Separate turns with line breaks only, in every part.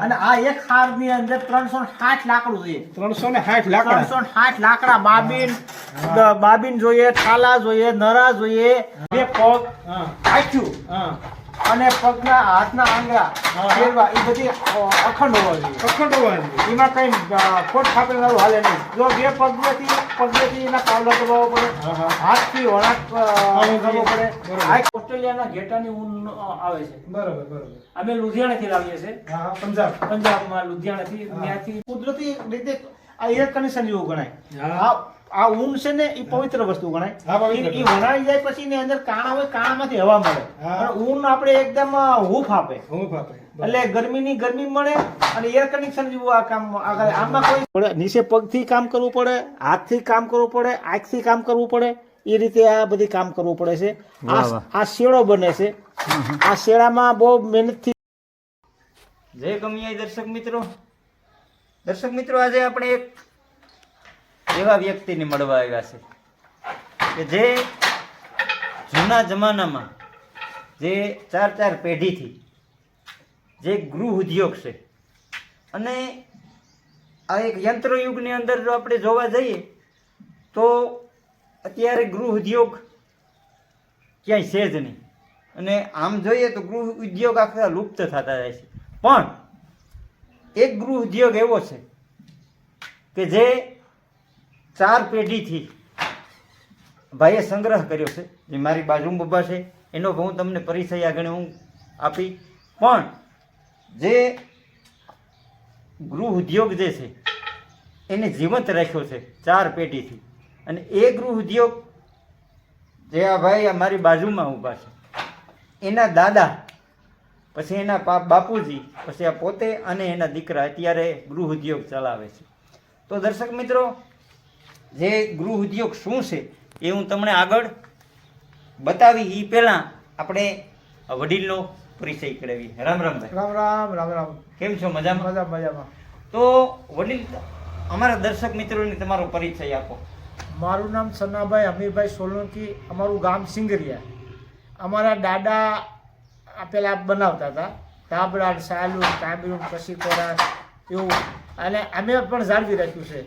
અને આ એક હારની અંદર ત્રણસો સાઠ લાકડું જોઈએ
ત્રણસો ને સાઠ લાકડા?
ત્રણસો સાઠ લાકડા બાબીન બાબીન જોઈએ થાલા જોઈએ નરા જોઈએ. બે પગ. આખ્યું
હા.
અને પગના હાથના આંગળા ફેરવા એ બધી અખંડ હોવા જોઈએ.
અખંડ હોવાની
એમાં કઈ ખોટ ખાપેલું હાલે નહીં. જો બે પગથી પગથી એના પાવલા દબાવવો પડે. હાથથી વળાંક કરવો પડે. આ ઓસ્ટ્રેલિયાના ઘેટાની ઊન આવે છે.
બરોબર બરોબર.
અમે લુધિયાણાથી લાવીએ છીએ.
પંજાબ.
પંજાબમાં લુધિયાણાથી
થી
ત્યાંથી કુદરતી રીતે આ એર કન્ડિશન જેવું ગણાય.
હા.
આ ઊન છે ને એ પવિત્ર વસ્તુ ગણાય. એ વણાઈ જાય પછી ને અંદર કાણા હોય કાણામાંથી હવા મળે. અને ઊન આપણે એકદમ હૂફ આપે.
હું આપે.
એટલે ગરમીની ગરમી મળે અને એર કન્ડિશન જેવું આ કામ આગળ આમાં કોઈ પડે નીચે પગથી કામ કરવું પડે હાથથી કામ કરવું પડે આંખથી કામ કરવું પડે એ રીતે આ બધી કામ કરવું પડે છે. આ આ શેડો બને છે. આ શેડામાં બહુ મહેનતથી
જય કમિયા દર્શક મિત્રો. દર્શક મિત્રો આજે આપણે એક એવા વ્યક્તિને મળવા આવ્યા છે કે જે જૂના જમાનામાં જે ચાર ચાર પેઢીથી જે ગૃહ ઉદ્યોગ છે અને આ એક યંત્રયુગની અંદર જો આપણે જોવા જઈએ તો અત્યારે ગૃહ ઉદ્યોગ ક્યાંય છે જ નહીં. અને આમ જોઈએ તો ગૃહ ઉદ્યોગ આખા લુપ્ત થતા જાય છે. પણ એક ગૃહ ઉદ્યોગ એવો છે કે જે ચાર પેઢીથી ભાઈએ સંગ્રહ કર્યો છે, જે મારી બાજુમાં બબ્બા છે, એનો હું તમને પરિચય આગળ હું આપી. પણ જે ગૃહ ઉદ્યોગ જે છે, એને જીવંત રાખ્યો છે ચાર પેઢીથી. અને એ ગૃહ ઉદ્યોગ જે આ ભાઈ મારી બાજુમાં ઊભા છે, એના દાદા, પછી એના બાપુજી, પછી આ પોતે અને એના દીકરા અત્યારે ગૃહ ઉદ્યોગ ચલાવે છે. તો દર્શક મિત્રો જે ગૃહ ઉદ્યોગ શું છે એ હું તમને આગળ બતાવી. એ પહેલાં આપણે વડીલનો પરિચય કરાવી રામ રામ ભાઈ.
રામ રામ રામ રામ.
કેમ છો? મજામાં?
મજા મજામાં.
તો વડીલ અમારા દર્શક મિત્રોને તમારો પરિચય આપો.
મારું નામ સન્નાભાઈ અમીરભાઈ સોલંકી. અમારું ગામ સિંગરિયા. અમારા દાદા આપેલા પેલા બનાવતા હતા. તાબરાડ સાલું તાંબરું કોરાસ એવું. અને અમે પણ જાળવી રાખ્યું છે.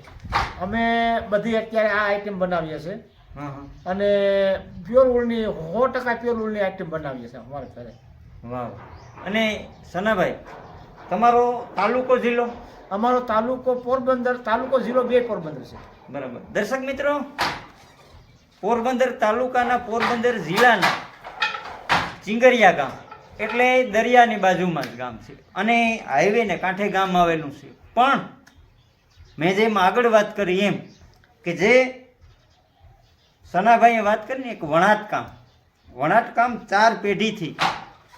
અમે બધી અત્યારે આ આઈટમ બનાવીએ છીએ.
હા હા.
અને પ્યોર ઉલની સો ટકા પ્યોર ઉલની આઈટમ બનાવીએ છીએ અમારે ઘરે.
વાહ. અને સનાભાઈ તમારો તાલુકો જિલ્લો?
અમારો તાલુકો પોરબંદર તાલુકો જિલ્લો બે પોરબંદર છે.
બરાબર. દર્શક મિત્રો પોરબંદર તાલુકાના પોરબંદર જિલ્લાના ચિંગરિયા ગામ એટલે દરિયાની બાજુમાં જ ગામ છે. અને હાઈવે ને કાંઠે ગામ આવેલું છે. પણ મેં જેમ આગળ વાત કરી એમ કે જે સનાભાઈએ વાત કરીને એક વણાટ કામ વણાટ કામ ચાર પેઢીથી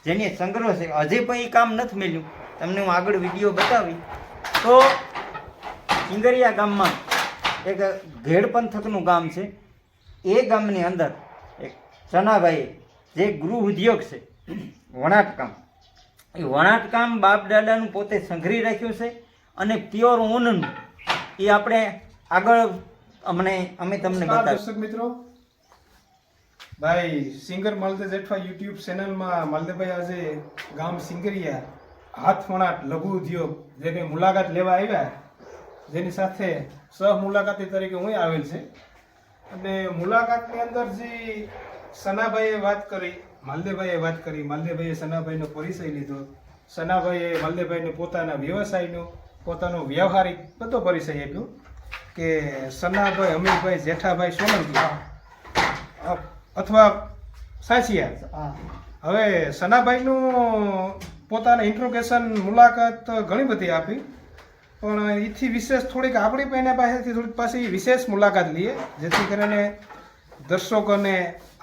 જેની સંગ્રહ છે. હજી પણ એ કામ નથી મળ્યું તમને હું આગળ વીડિયો બતાવી. તો સિંગરિયા ગામમાં એક ઘેડ પંથકનું ગામ છે. એ ગામની અંદર એક ચનાભાઈ જે ગૃહ ઉદ્યોગ છે વણાટ કામ એ વણાટ બાપ દાદાનું પોતે સંઘરી રાખ્યું છે અને પ્યોર ઊનનું એ આપણે આગળ અમને અમે તમને
દર્શક મિત્રો. ભાઈ સિંગર માલદેવ જેઠવા યુટ્યુબ ચેનલમાં માલદેવભાઈ આજે ગામ સિંગરિયા હાથવણાટ લઘુ ઉદ્યોગ જે કંઈ મુલાકાત લેવા આવ્યા જેની સાથે સહ મુલાકાતી તરીકે હું આવેલ છે. અને મુલાકાતની અંદર જે સનાભાઈએ વાત કરી માલદેવભાઈએ વાત કરી માલદેવભાઈએ સનાભાઈનો પરિચય લીધો સનાભાઈએ માલદેવભાઈને પોતાના વ્યવસાયનો પોતાનો વ્યવહારિક બધો પરિચય આપ્યો કે સનાભાઈ અમીરભાઈ જેઠાભાઈ સોલંકી અથવા
સાચિયા
હવે સનાભાઈનું પોતાના ઇન્ટ્રોગેશન મુલાકાત ઘણી બધી આપી. પણ એથી વિશેષ થોડીક આપણી પણ એના પાસેથી થોડીક પાછી વિશેષ મુલાકાત લઈએ. જેથી કરીને દર્શકોને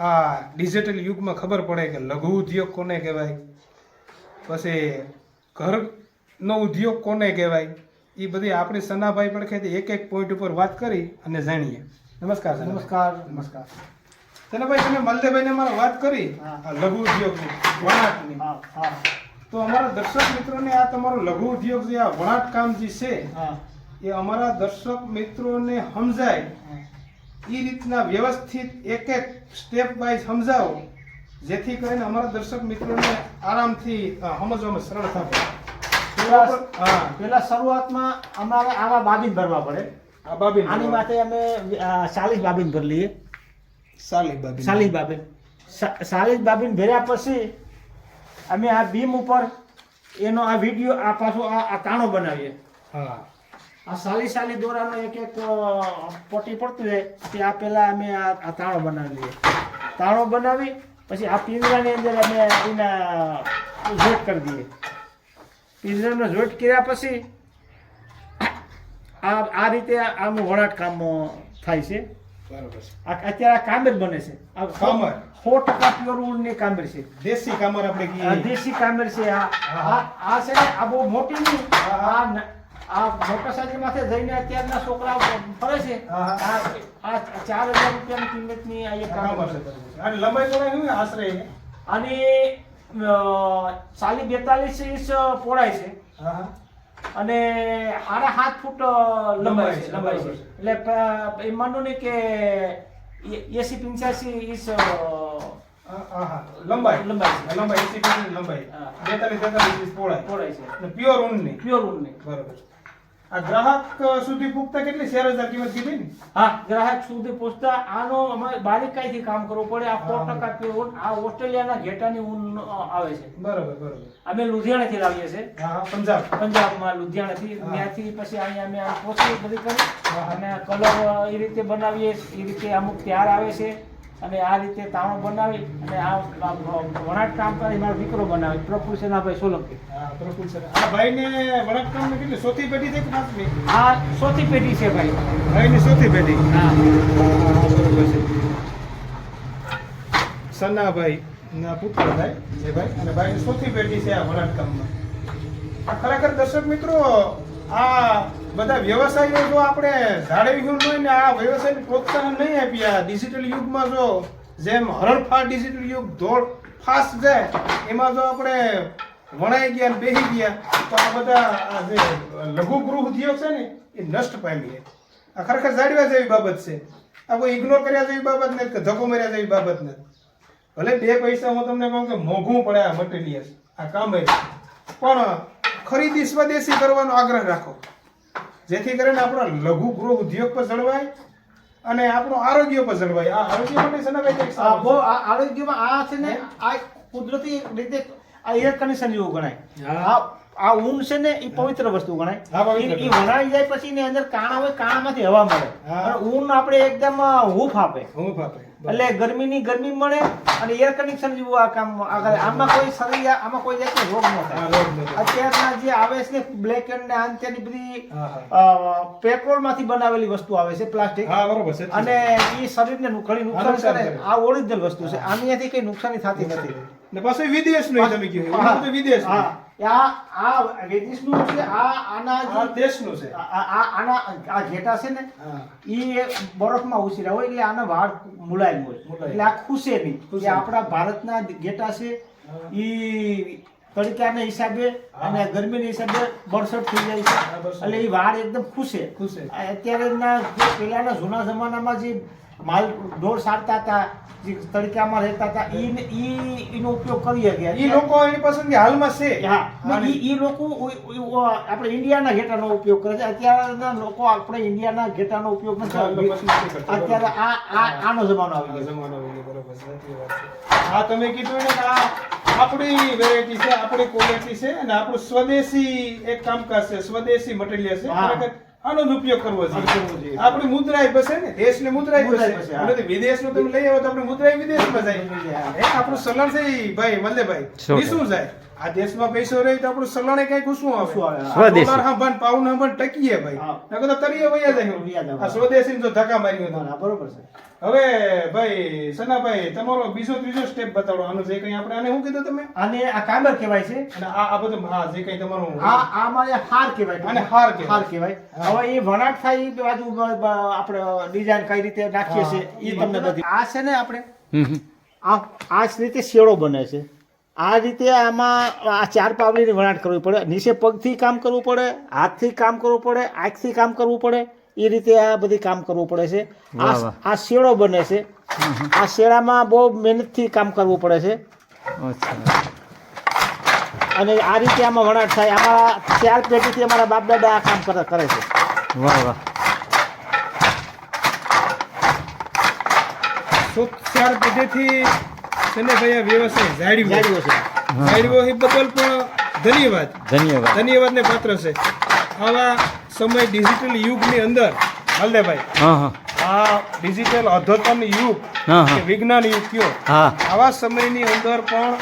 આ ડિજિટલ યુગમાં ખબર પડે કે લઘુ ઉદ્યોગ કોને કહેવાય. પછી ઘરનો ઉદ્યોગ કોને કહેવાય? એ બધી આપણી સનાભાઈ પડખેથી એક એક પોઈન્ટ ઉપર વાત કરી અને જાણીએ. નમસ્કાર
નમસ્કાર. નમસ્કાર.
સનાભાઈ તમે મલદેભાઈને મારે વાત કરી? આ લઘુ ઉદ્યોગની વણાટની. તો અમારા દર્શક મિત્રોને આ તમારો લઘુ ઉદ્યોગ જે આ વણાટ કામ જે છે એ અમારા દર્શક મિત્રોને સમજાય. એ રીતના વ્યવસ્થિત એક એક સ્ટેપ વાઇઝ સમજાવો જેથી કરીને અમારા દર્શક મિત્રોને આરામથી સમજવામાં સરળતા થાય
પેલા પેલા શરૂઆતમાં અમારે આવા બાબીન ભરવા પડે.
આ બાબી
આની માટે અમે ચાલીસ બાબીન ભરી લઈએ.
સાલી બાબી
ચાલીસ બાબીન. ચાલીસ બાબીન ભર્યા પછી અમે આ બીમ ઉપર એનો આ વીડિયો આ પાછો આ તાણો બનાવીએ.
હા.
આ સાલી સાલી દોરાનો એક એક પોટી પડતું હોય તે આ પહેલાં અમે આ આ તાણો બનાવી લઈએ. તાણો બનાવી પછી આ પિંજરાની અંદર અમે એના જોટ કરી દઈએ. પિંજરાનો જોટ કર્યા પછી આ આ રીતે આનું વણાટ કામ થાય છે.
બરાબર
આ અત્યારે આ કામેર બને છે. આ
કામર.
સો ટકા પ્યોર ઊનની કામેર છે.
દેશી કામર આપણે
આ દેશી કામેર છે. આ આ છે ને આ બહુ મોટી નહીં. આ આ મોટરસાયકલ માથે જઈને અત્યારના છોકરાઓ ફરે છે. આ ચાર હજાર રૂપિયાની કિંમતની આ એક
કામર છે. અને લંબાઈ તો શું આશરે
અને ચાલી બેતાલીસ ઇંચ પહોળાઈ છે. અને સાડા સાત ફૂટ લંબાઈ છે
લંબાઈ છે,
એટલે એ માનો ને કે એસી પંચ્યાસી ઇંચ
લંબાઈ.
લંબાઈ છે.
લંબાઈ એસી લંબાઈ. બેતાલીસ તેતાલીસ ઇંચ પહોળાઈ.
પહોળાઈ છે.
પ્યોર ઊનની.
પ્યોર ઊનની.
બરોબર ગ્રાહક સુધી પૂછતા કેટલી ચાર હજાર કિંમત કીધી ને?
હા ગ્રાહક સુધી પહોંચતા આનો અમારે બારીકાઈથી કામ કરવું પડે. આ સો. ટકા પ્યોર આ ઓસ્ટ્રેલિયાના ઘેટાની ઊન આવે છે.
બરોબર બરોબર.
અમે લુધિયાણાથી લાવીએ છીએ.
હા પંજાબ.
પંજાબમાં લુધિયાણાથી. ત્યાંથી પછી અહીંયા અમે આ પ્રોસેસ બધી કરી અને કલર એ રીતે બનાવીએ. એ રીતે અમુક તૈયાર આવે છે. અને આ રીતે તાણો બનાવી અને આ વણાટ કામ કરી મારો દીકરો બનાવે. પ્રફુલ સેનાભાઈ સોલંકી.
હા પ્રફુલ આ ભાઈને વણાટ કામ કેટલી સોથી પેઢી છે કે પાંચમી?
આ ચોથી પેઢી છે ભાઈ.
ભાઈની ચોથી પેઢી?
હા.
બરોબર છે. સન્નાભાઈ ના પુત્ર થાય જે ભાઈ અને ભાઈની સોથી પેઢી છે આ વણાટ કામમાં. આ ખરેખર દર્શક મિત્રો આ બધા વ્યવસાયો જો આપણે જાળવી ગયું હોય ને, આ વ્યવસાયને પ્રોત્સાહન નહીં આપી આ ડિજિટલ યુગમાં જો જેમ હરણફાળ ડિજિટલ યુગ દોડ ફાસ્ટ જાય એમાં જો આપણે વણાઈ ગયા બેસી ગયા, તો આ બધા જે લઘુ ગૃહ ઉદ્યોગ છે ને, એ નષ્ટ પામીએ. આ ખરેખર જાળવ્યા જેવી બાબત છે. આ કોઈ ઇગ્નોર કર્યા જેવી બાબત નથી કે ધક્કો માર્યા જેવી બાબત નથી. ભલે બે પૈસા હું તમને કહું કે મોંઘું પડે આ મટીરિયલ આ કામ પણ ખરીદી સ્વદેશી કરવાનો આગ્રહ રાખો. જેથી કરીને આપણો લઘુ ગૃહ ઉદ્યોગ પર જળવાય અને આપણું આરોગ્ય પર જળવાય. આ આરોગ્ય માટે છે.
આ આરોગ્યમાં આ છે ને આ કુદરતી રીતે આ એર કન્ડિશન જેવું ગણાય. આ આ ઊન છે ને એ પવિત્ર વસ્તુ ગણાય. એ વણાઈ જાય પછી એની અંદર કાણા હોય કાણામાંથી હવા મળે. અને ઊન આપણે એકદમ હૂફ આપે.
હૂફ પાપે
એટલે ગરમીની ગરમી મળે અને એર કન્ડિશન જેવું આ કામ આગળ આમાં કોઈ શરીર આમાં કોઈ જાતનો રોગ ન થાય
ન.
અત્યારના જે આવે છે બ્લેક એન્ડ ને આંતરની બધી. પેટ્રોલમાંથી બનાવેલી વસ્તુ આવે છે પ્લાસ્ટિક
હા બરોબર છે
અને એ શરીરને નું- ઘણી નુકસાન કરે. આ ઓરિજિનલ વસ્તુ છે આનીથી કઈ નુકસાની થતી નથી
ને પાછું નહીં તમે કહ્યું
હા.
એ બધું વિદેશનું
હા. આ આ વિદેશનું છે આ આના
દેશનું છે.
આ- આના આ ઘેટા છે ને
એ
ઈ બરફમાં ઉછર્યા હોય એટલે આના વાળ મુલાયમ હોય. એટલે આ ખુશે નહીં. આપણા ભારતના ઘેટા છે.
એ
ઈ તડકાના હિસાબે. અને ગરમીના હિસાબે બરસટ થઈ જાય છે. એટલે એ વાળ એકદમ ખુશે
ખુશે.
અત્યારે જે પહેલાના જૂના જમાનામાં જે માલ ઢોર સારતા હતા જે તડકામાં રહેતા હતા ઈ ઈ એનો ઉપયોગ કરી શકે.
ઈ લોકો એની પસંદગી હાલમાં છે.
હા ઈ ઈ લોકો આપણે ઇન્ડિયાના ઘેટાનો ઉપયોગ કરે છે. અત્યારના લોકો આપણે ઇન્ડિયાના ઘેટાનો ઉપયોગ નથી અત્યારે આ આ આનો જમાનો આવી ગયો
જમાનો આવી ગયો, બરોબર સાચી વાત છે. હા તમે કીધું ને કે આ આપણી વેરાયટી છે આપણી ક્વોલિટી છે અને આપણું સ્વદેશી એક કામકાજ છે સ્વદેશી મટીરિયલ છે. આનો ઉપયોગ કરવો
જોઈએ.
આપણે મુદ્રા મુદ્રાય બસે ને દેશને મુદ્રાય
મુદ્રાય
બસે.
વિદેશ.
અને વિદેશનું તમે લઈ આવો તો આપણી વિદેશ વિદેશમાં જાય. આપણું ચલણ છે ભાઈ મલ્લેભાઈ. શું જાય? આ દેશમાં પૈસો રહે તો આપણું ચલણે કઈ શું આવે.
હા.
સ્વદેશી.
પાઉન હા પાઉન્ડ ટકીએ ભાઈ. નકર તો તરીએ વયા જાય. આ સ્વદેશી જો ધક્કા મારી તો.
બરોબર છે.
હવે ભાઈ સનાભાઈ તમારો બીજો ત્રીજો સ્ટેપ બતાડો. આનું જે કઈ આપણે આને શું કીધું તમે?
આને આ કાબર કહેવાય છે.
અને આ આ બધું હા જે કઈ તમારું
આ આ મારે હાર કહેવાય.
અને હાર
હાર કહેવાય. હવે એ વણાટ થાય એ બાજુ આપણે ડિઝાઇન કઈ રીતે નાખીએ. છીએ એ તમને બધી આ છે ને આપણે. આ આ રીતે શેડો બને છે. આ રીતે આમાં આ ચાર પાવડીની વણાટ કરવી પડે. નીચે પગથી કામ કરવું પડે હાથથી કામ કરવું પડે આંખથી કામ કરવું પડે. એ રીતે આ બધી કામ કરવું પડે છે. આ. શેડો બને છે. આ શેડામાં બહુ મહેનતથી કામ કરવું પડે છે. અને આ રીતે આમાં વણાટ થાય. આમાં ચાર પેઢીથી અમારા બાપ દાદા આ કામ કરે કરે છે.
વાહ વાહ.
ચાર પેઢીથી સનેભાઈ આ વ્યવસાય? જાળવ્યો
છે
જાળવ્યો એ બદલ પણ ધન્યવાદ.
ધન્યવાદ.
ધન્યવાદને પાત્ર છે. આવા સમય ડિજિટલ યુગની અંદર હાલદેભાઈ
હા હા.
આ ડિજિટલ અદ્યતન યુગ વિજ્ઞાન યુગ કયો આવા સમયની અંદર પણ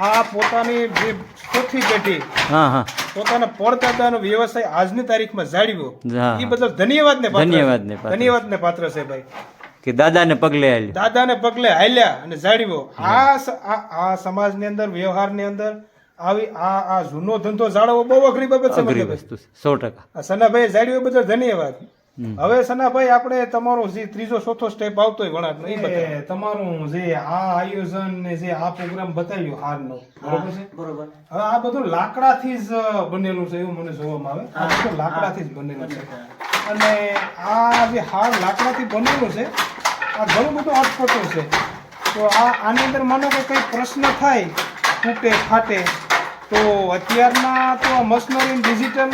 આ પોતાની જે ચોથી પેઢી
હા હા.
પોતાના પડદાદાનો વ્યવસાય આજની તારીખમાં જાળવ્યો એ બદલ ધન્યવાદ ને ધન્યવાદ
ને ધન્યવાદ
ને પાત્ર છે ભાઈ.
કે દાદાને પગલે હાલ્યા.
દાદાને પગલે હાલ્યા અને જાળવ્યો આ આ સમાજની અંદર વ્યવહારની અંદર આવી આ આ જૂનો ધંધો જાળવવો બહુ અઘરી બાબત છે
અઘરી વસ્તુ છે સો ટકા.
સનાભાઈ જાળવ્યો બદલ ધન્યવાદ. હવે સનાભાઈ આપણે તમારો જે ત્રીજો ચોથો સ્ટેપ આવતો હોય વણાટનો એ બતાવો. તમારું જે આ આયોજન ને જે આ પ્રોગ્રામ બતાવ્યો હારનો બરોબર છે?
બરોબર.
હવે આ બધું લાકડાથી જ બનેલું છે એવું મને જોવામાં આવે. આ બધું લાકડાથી જ બનેલું છે. અને આ જે હાર લાકડાથી બનેલું છે આ ઘણું બધું અટપટું છે. તો આ આની અંદર માનો કે કંઈ પ્રશ્ન થાય તૂટે ફાટે તો અત્યારના તો મશનરી ડિજિટલ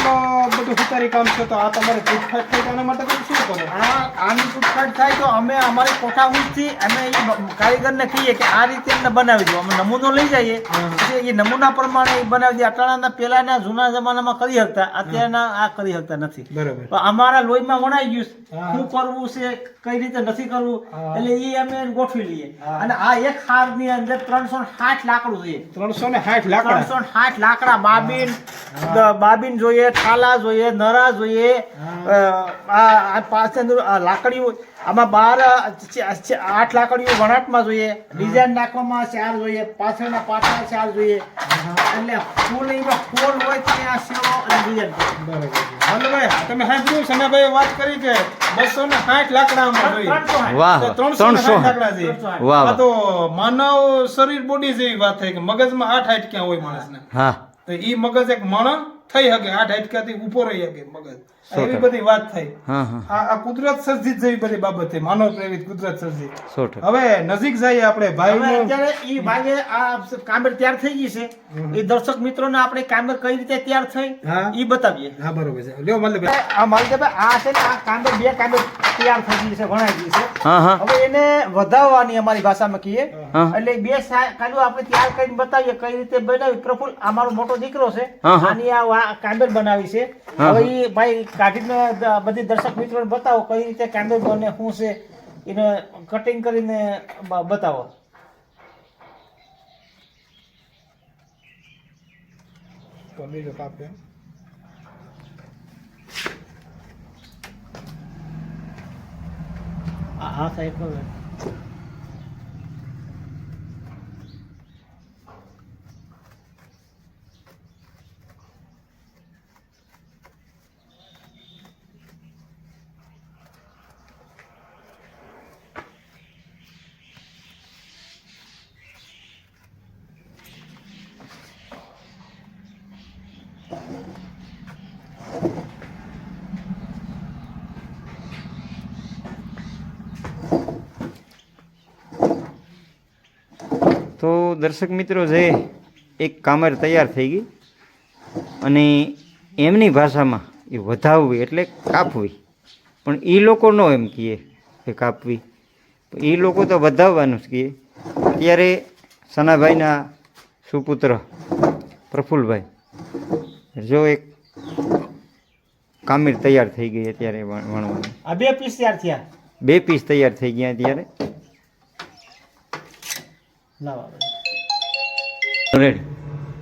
બધું સુતારી કામ છે તો આ તમારે તૂટફાટ થાય તો આના માટે તમે શું કરો?
આ આની તૂટફાટ થાય તો અમે અમારી કોઠાહૂંચથી અમે એ કારીગરને કહીએ કે આ રીતે એમને બનાવી દો. અમે નમૂનો લઈ જઈએ. એ નમૂના પ્રમાણે એ બનાવી દઈએ અટાણાના પહેલાના જૂના જમાનામાં કરી શકતા અત્યારના આ કરી શકતા નથી.
બરાબર.
અમારા લોહીમાં વણાઈ ગયું છે. શું કરવું છે કઈ રીતે નથી કરવું એટલે એ અમે ગોઠવી લઈએ. અને આ એક હારની અંદર ત્રણસો સાઠ લાકડું જોઈએ.
ત્રણસો ને સાઠ લાકડા?
ત્રણસો સાઠ લાકડા બાબીન બાબીન જોઈએ ઠાલા જોઈએ નરા જોઈએ આ પાસે લાકડી આમાં બાર આઠ લાકડીઓ વણાટમાં જોઈએ ડિઝાઇન નાખવામાં ચાર જોઈએ પાછળના પાટા ચાર જોઈએ. એટલે ફૂલ એમાં ફૂલ હોય ત્યાં સેવો અને ડિઝાઇન
બરાબર ભાઈ તમે સાંભળ્યું સનાભાઈ વાત કરી કે બસો ને સાઠ લાકડામાં જોઈએ.
ત્રણસો
લાકડા છે તો માનવ શરીર બોડી જેવી વાત થઈ કે મગજમાં આઠ હાઈટ ક્યાં હોય માણસને.
હા.
તો ઈ મગજ એક માણસ થઈ શકે આ હાઈટ ક્યાંથી ઊભો રહી શકે મગજ. એવી બધી વાત થઈ.
હા હા.
આ કુદરત સર્જિત જેવી બધી બાબત છે માનવ પ્રેરિત કુદરત સર્જિત. હવે નજીક જઈએ આપણે ભાઈ
અત્યારે ઈ ભાગે આ કામર તૈયાર થઈ ગઈ છે. એ દર્શક મિત્રોને આપણે કામર કઈ રીતે તૈયાર થઈ. ઈ બતાવીએ.
હા બરોબર છે. લ્યો મતલબ
આ માલદેભાઈ આ છે ને આ કામર બે કામર તૈયાર થઈ ગઈ છે વણાઈ ગઈ છે.
હા હા.
હવે એને વધાવવાની અમારી ભાષામાં કહીએ. એટલે બે સા- કાંદો આપણે તૈયાર કરીને બતાવીએ કઈ રીતે બનાવી. પ્રફુલ આ મારો મોટો દીકરો છે. આની આ કાંદર બનાવી છે. હવે એ ભાઈ કાઢીને બધી દર્શક મિત્રો બતાવો કઈ રીતે કાંદર બને શું છે એને કટિંગ કરીને બતાવો.
તો બીજો
હા સાહેબ
તો દર્શક મિત્રો જે એક કામર તૈયાર થઈ ગઈ અને એમની ભાષામાં એ વધાવવી એટલે કાપવી. પણ એ લોકો ન એમ કહે કે કાપવી. એ લોકો તો વધાવવાનું જ કહે ત્યારે સનાભાઈના સુપુત્ર પ્રફુલભાઈ જો એક કામીર તૈયાર થઈ ગઈ અત્યારે વણ- વણવાની.
આ બે પીસ તૈયાર થયા?
બે પીસ તૈયાર થઈ ગયા અત્યારે. રેડી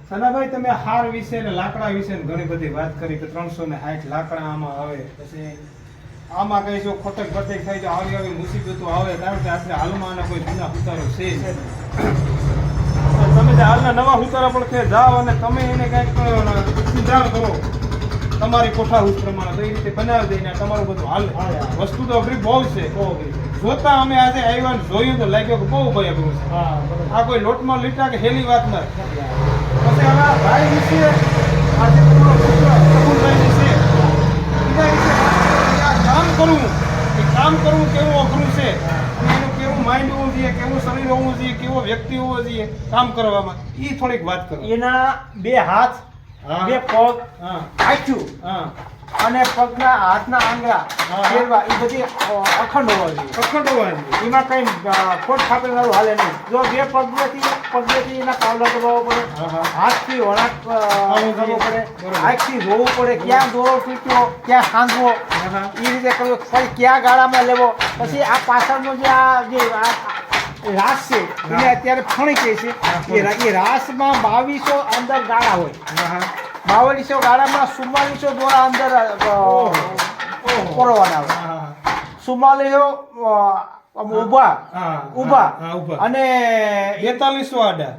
સનાભાઈ તમે હાર વિશે ને લાકડા વિશે ઘણી બધી વાત કરી કે ત્રણસો ને સાઠ લાકડા આમાં આવે. પછી આમાં કઈ જો ખોટક બટેક થાય તો આવી આવી મુસીબતો આવે કારણ કે આપણે હાલમાં આના કોઈ જૂના ઉતારો છે તમે જે હાલના નવા ઉતારા પણ કે જાઓ અને તમે એને કંઈક સુધાર કરો. તમારી કોઠાહૂસ પ્રમાણે તો એ રીતે બનાવી દઈને તમારું બધું હાલે. વસ્તુ તો અઘરી બહુ છે. જોતા અમે આજે આવ્યા જોયું તો લાગ્યો કે બહુ ભય અઘરું છે.
હા બરોબર.
આ કોઈ લોટમાં લીટા કે હેલી વાત નથી પછી હવે આ ભાઈ વિશે આ તમારો પુત્ર પ્રફુલભાઈ વિશે એના વિશે આ કામ કરવું એ કામ કરવું કેવું અઘરું છે? અને એનું કેવું માઇન્ડ હોવું જોઈએ કેવું શરીર હોવું જોઈએ કેવો વ્યક્તિ હોવો જોઈએ કામ કરવામાં? એ થોડીક વાત કરો.
એના બે હાથ
હા.
બે પગ
આખું
અને પગના હાથના આંગળા ફેરવા એ બધી અખંડ હોવા જોઈએ
અખંડ હોવા જોઈએ
એમાં કઈ ખોટ ખાપેલું હાલે નહીં જો બે પગથી પગથી એના પાવડા દબાવવો પડે. હાથથી વળાંક કરવો પડે. આંખથી જોવું પડે ક્યાં દોરો તૂટ્યો ક્યાં
હા.
એ રીતે કરવું પછી ક્યાં ગાળામાં લેવો પછી આ પાછળનો જે આ જે આ રાસ. છે એને અત્યારે ફણી કહે છે એ રાસમાં બાવીસો અંદર ગાળા હોય.
હા
ગાળામાં ચુમ્માલીસો દ્વારા અંદર પરોવાના
હોય.
ચુમ્માલીસો
હા,
ઊભા. અને
બેતાલીસો આડા.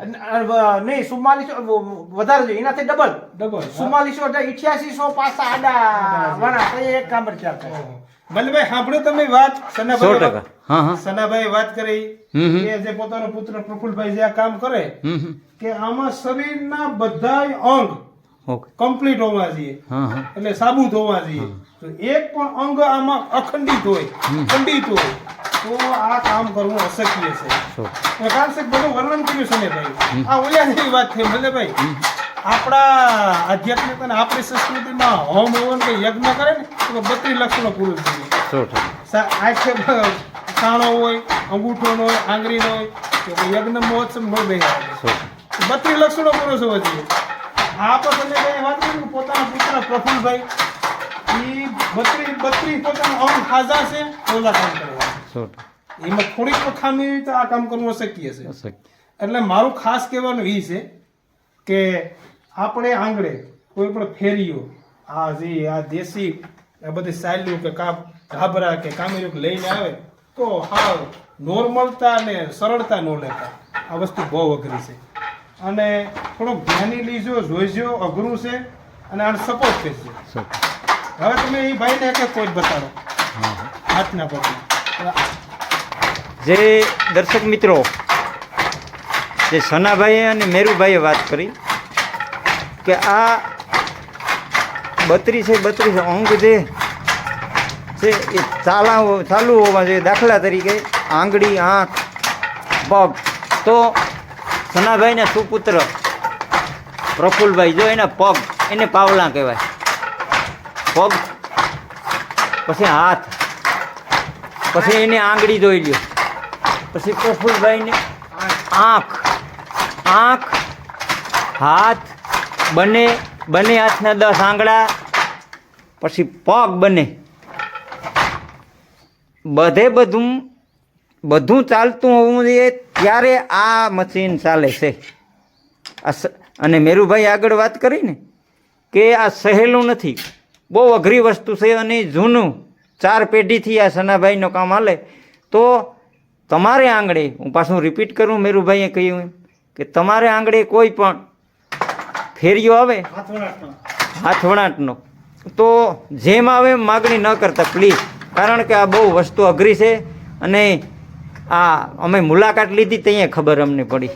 નહીં ચુમ્માલીસો વધારે જોઈએ. એનાથી ડબલ.
ડબલ
ચુમ્માલીસો એટલે ઇઠ્યાસીસો પાસા આડા. વણા એક કામ થાય.
મલભાઈ સાંભળો તમે વાત. સનાભાઈ
ટકા. હા હા.
સનાભાઈ વાત કરી. કે જે પોતાનો પુત્ર પ્રફુલભાઈ જે આ કામ કરે કે આમાં શરીરના બધા અંગ કમ્પ્લીટ હોવા જોઈએ. એટલે સાબુત હોવા જોઈએ. તો એક પણ અંગ આમાં અખંડિત હોય ખંડિત હોય તો આ કામ કરવું અશક્ય છે. કારણ કે બધું વર્ણન કર્યું છે ને ભાઈ? આ ઓલિયા જેવી વાત થઈ ભલે ભાઈ આપણા આધ્યાત્મિક અને આપણી સંસ્કૃતિમાં હોમ હવન કે યજ્ઞ કરે ને તો બત્રીસ લક્ષણો પૂરું થઈ જાય
સો ટકા.
સા- આંખે બ- હોય અંગૂઠો હોય આંગળી હોય તો યજ્ઞ મહોત્સવ ન
બે
બત્રીસ લક્ષણો પૂરો થવા જોઈએ? આ પ્રસંગે કઈ વાત કરી પોતાના પુત્ર પ્રફુલભાઈ એ બત્રીસ બત્રીસ પોતાના અંગ હાજા છે ઓલા કામ કરવા. એમાં થોડીક ખામી તો આ કામ કરવું અશક્ય છે. એટલે મારું ખાસ કહેવાનું એ છે કે આપણે આંગળે કોઈ પણ ફેરીઓ આ જે આ દેશી આ બધી સાયલું કે કા ધાબરા કે કામેરું લઈને આવે તો હાવ નોર્મલતા ને સરળતા ન લેતા. આ વસ્તુ બહુ અઘરી છે. અને થોડોક ધ્યાની લીજો જોઈજો અઘરું છે અને આને સપોર્ટ કરજો. હવે તમે એ ભાઈને કે કોઈ બતાડો
હા હા.
હાથના પગમાં
જે દર્શક મિત્રો જે સનાભાઈએ અને મેરુભાઈએ વાત કરી કે આ બત્રીસે બત્રીસ અંગ જે છે, એ ચાલા ચાલુ હોવા જોઈએ. દાખલા તરીકે આંગળી, આંખ, પગ. તો સનાભાઈના સુપુત્ર પ્રફુલભાઈ, જો એના પગ, એને પાવલા કહેવાય. પગ, પછી હાથ, પછી એને આંગળી જોઈ લ્યો. પછી પ્રફુલભાઈને આંખ આંખ, હાથ બંને બંને હાથના દસ આંગળા, પછી પગ બને. બધે બધું બધું ચાલતું હોવું જોઈએ, ત્યારે આ મશીન ચાલે છે. અને મેરુભાઈ આગળ વાત કરી ને કે આ સહેલું નથી. બહુ અઘરી વસ્તુ છે અને જૂનું, ચાર પેઢીથી આ સનાભાઈનું કામ હાલે. તો તમારે આંગળે, હું પાછું રિપીટ કરું, મેરુભાઈએ કહ્યું કે તમારે આંગળે કોઈ પણ ફેરિયો આવે? હાથવણાટનો. તો જેમ આવે એમ માગણી ન કરતા પ્લીઝ કારણ કે આ બહુ વસ્તુ અઘરી છે અને આ અમે મુલાકાત લીધી ત્યાં ખબર અમને પડી.